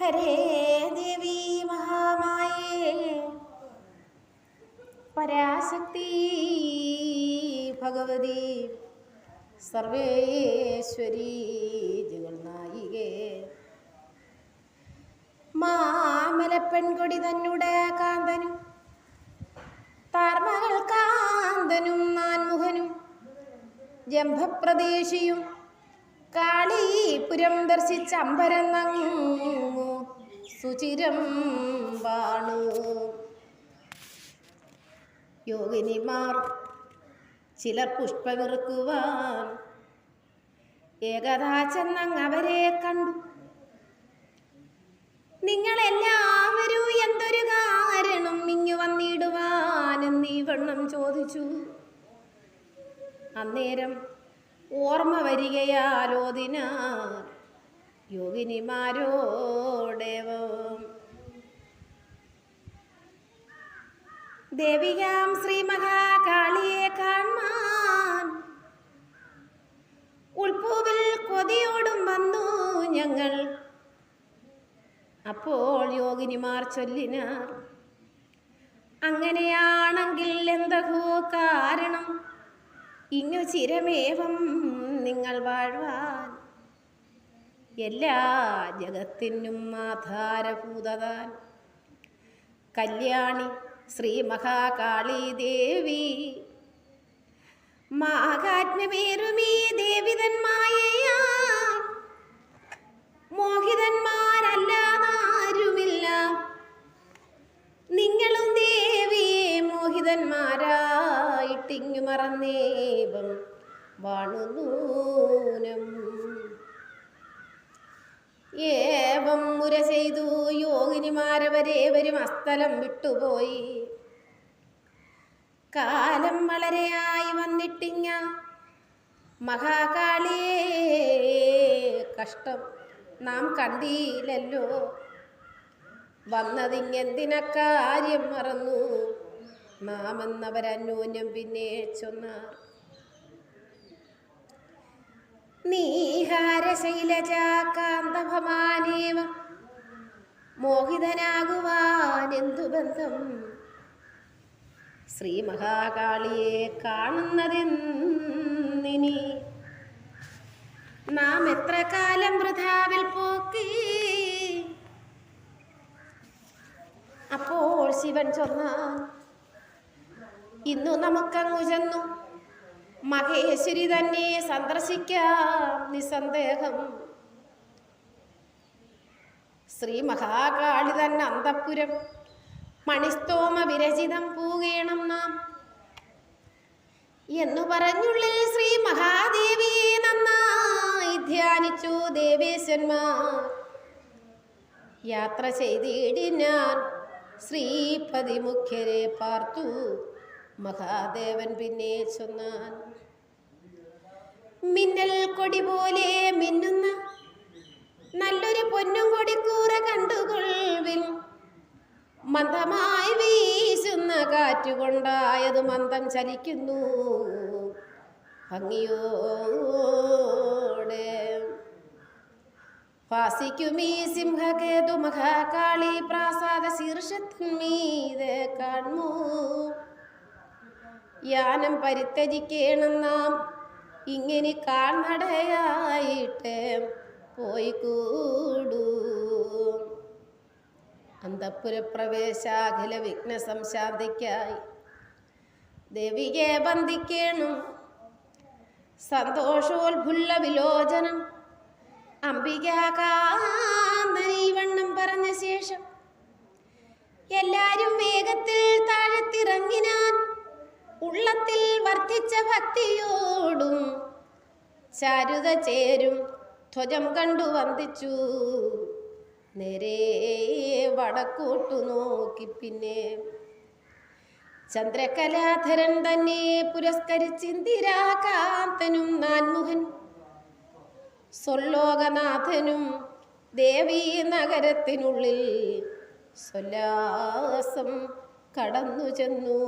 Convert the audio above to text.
ഹരേ പരാശക്തി ഭഗവതി സർവേശ്വരി ജഗന്നായികേ. മാമലപ്പെൺകൊടി തന്നുടെ കാന്തനും താർമകൾ കാന്തനും നാൻമുഖനും ജംഭപ്രദേശിയും കാളീപുരം ദർശിച്ച അമ്പരന്നങ്ങു സുചിരം വാണു. യോഗിനിമാർ ചിലർ പുഷ്പവിറുക്കുവാൻ ഏകദാ ചെന്നങ് അവരെ കണ്ടു. നിങ്ങളെല്ലാവരും എന്തൊരു കാരണം ഇങ്ങു വന്നിടുവാനെന്നീ വണ്ണം ചോദിച്ചു. അന്നേരം ഓർമ്മ വരികയാലോദിന യോഗിനിമാരോടേവം. ദേവികാം ശ്രീ മഹാകാളിയെ കാണാൻ ഉൾപ്പൂവിൽ കൊതിയോടും വന്നു ഞങ്ങൾ. അപ്പോൾ യോഗിനിമാർ ചൊല്ലിനാർ അങ്ങനെയാണെങ്കിൽ എന്തകോ കാരണം? ഇങ്ങു ചിരമേവം നിങ്ങൾ വാഴ്വാൻ. എല്ലാ ജഗത്തിനും ആധാരഭൂതതാൻ കല്യാണി ശ്രീ മഹാകാളി ദേവി മാഹാത്മ്യമേറുമീ ദേവിതന്മായയാ മോഹിതന്മാരായിട്ടിങ്ങു മറന്നേവം വാണുനൂനം. ഏവം മുര ചെയ്തു യോഗിനിമാരവരേവരും അസ്ഥലം വിട്ടുപോയി. കാലം വളരെയായി വന്നിട്ടിങ്ങ മഹാകാളിയേ കഷ്ടം നാം കണ്ടീലല്ലോ വന്നതിങ്ങെന്തിന കാര്യം മറന്നു? നാം എന്നവരന്യോന്യം പിന്നെ ചൊന്നാർ നീഹാരശൈലജാകാന്തഭമാനേവ മോഹിതനാകുവാനെന്തു ബന്ധം ശ്രീ മഹാകാളിയെ കാണുന്നതെന്നിനി നാം എത്ര കാലം വൃഥാവിൽ പോക്കി? അപ്പോൾ ശിവൻ ചൊന്ന ഇന്നു നമുക്കങ്ങു ചെന്നു. മഹേശ്വരി തന്നെ സന്ദർശിക്കാം നിസ്സന്ദേഹം. ശ്രീ മഹാകാളി തന്നെ അന്തപുരം. മണിസ്തോമ വിരചിതം പൂകേണം നാം. എന്നു പറഞ്ഞുള്ളിൽ ശ്രീ മഹാദേവിയെ നന്നായി ധ്യാനിച്ചു ദേവേശ്വന്മാർ യാത്ര ചെയ്തിടിനാൻ ശ്രീപതി മുഖ്യരെ പാർത്തു. മഹാദേവൻ പിന്നെ ചൊന്നാൻ. മിന്നൽ കൊടി പോലെ മിന്നുന്ന നല്ലൊരു പൊന്നും കൊടിക്കൂറ കണ്ടുകൊള്ളിൽ മന്ദമായി വീശുന്ന കാറ്റുകൊണ്ടായത് മന്ദം ചലിക്കുന്നു ഭംഗിയോടെ. ഭാസിക്കുമീ സിംഹകേതു മഹാകാളി പ്രാസാദ ശീർഷത്തിന്മീതെ കാണൂ യാനം പരിത്യജിക്കണം നാം. ഇങ്ങനെ കാൽനടയായിട്ട് പോയി കൂടൂ അന്തപുരപ്രവേശാഖില വിഘ്ന സംശാന്തിക്കായി ദേവിയെ ബന്ധിക്കണം സന്തോഷോത്ഫുല്ല വിലോചനം അംബികാകാന്തനീവണ്ണം പറഞ്ഞ ശേഷം എല്ലാരും വേഗത്തിൽ താഴത്തിറങ്ങിനാൻ ഉള്ളത്തിൽ വർദ്ധിച്ച ഭക്തിയോടും ചാരുത ചേരും ധ്വജം കണ്ടു വന്ദിച്ചു. നേരെ വടക്കോട്ടു നോക്കി പിന്നെ ചന്ദ്രകലാധരൻ തന്നെ പുരസ്കരിച്ചിന്ദിരാകാന്തനും നാൻമുഖൻ സ്വല്ലോകനാഥനും ദേവീ നഗരത്തിനുള്ളിൽ സ്വല്ലാസം കടന്നു ചെന്നു.